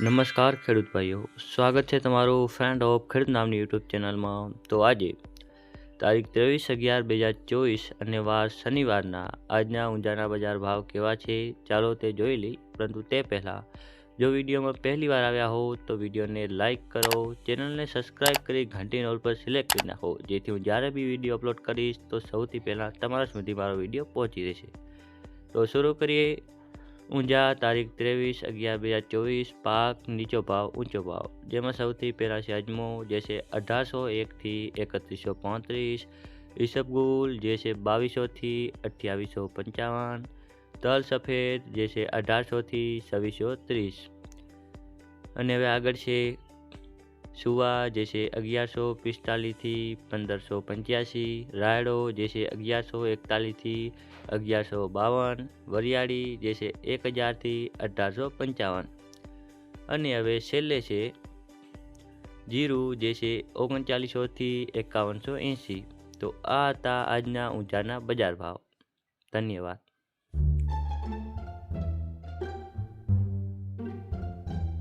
નમસ્કાર ખેડૂત ભાઈઓ, સ્વાગત છે તમારું ફ્રેન્ડ ઓફ ખેડૂત નામની યુટ્યુબ ચેનલમાં તો આજે તારીખ ત્રેવીસ અગિયાર બે હજાર ચોવીસ અને વાર શનિવારના આજના ઊંઝાના બજાર ભાવ કેવા છે ચાલો તે જોઈ લઈ પરંતુ તે પહેલાં, જો વિડીયોમાં પહેલી વાર આવ્યા હો, તો વિડીયોને લાઇક કરો, ચેનલને સબસ્ક્રાઇબ કરી ઘંટી નોલ પર સિલેક્ટ કરી નાખો, જેથી હું જ્યારે બી વીડિયો અપલોડ કરીશ, તો સૌથી પહેલાં તમારા સુધી મારો વીડિયો પહોંચી જશે. તો શરૂ કરીએ ઊંઝા, તારીખ ત્રેવીસ, અગિયાર, બે હજાર ચોવીસ, પાક, નીચો ભાવ, ઊંચો ભાવ. જેમાં સૌથી પહેલાં છે અજમો, જે છે અઢારસો એકથી એકત્રીસો પાંત્રીસ. ઈસબગુલ, જે છે બાવીસોથી અઠ્યાવીસો પંચાવન. તલ સફેદ, જે છે અઢારસોથી છવ્વીસો ત્રીસ. અને હવે આગળ છે સુવા, જે છે અગિયારસો પિસ્તાલીસથી પંદરસો પંચ્યાસી, રાયડો, જે છે અગિયારસો એકતાલીસથી અગિયારસો બાવન, વરિયાળી, જે છે એક હજારથી અઢારસો પંચાવન. અને હવે છેલ્લે છે જીરું, જે છે ઓગણચાલીસોથી એકાવનસો એંસી તો આ હતા આજના ઊંઝાના બજાર ભાવ. ધન્યવાદ.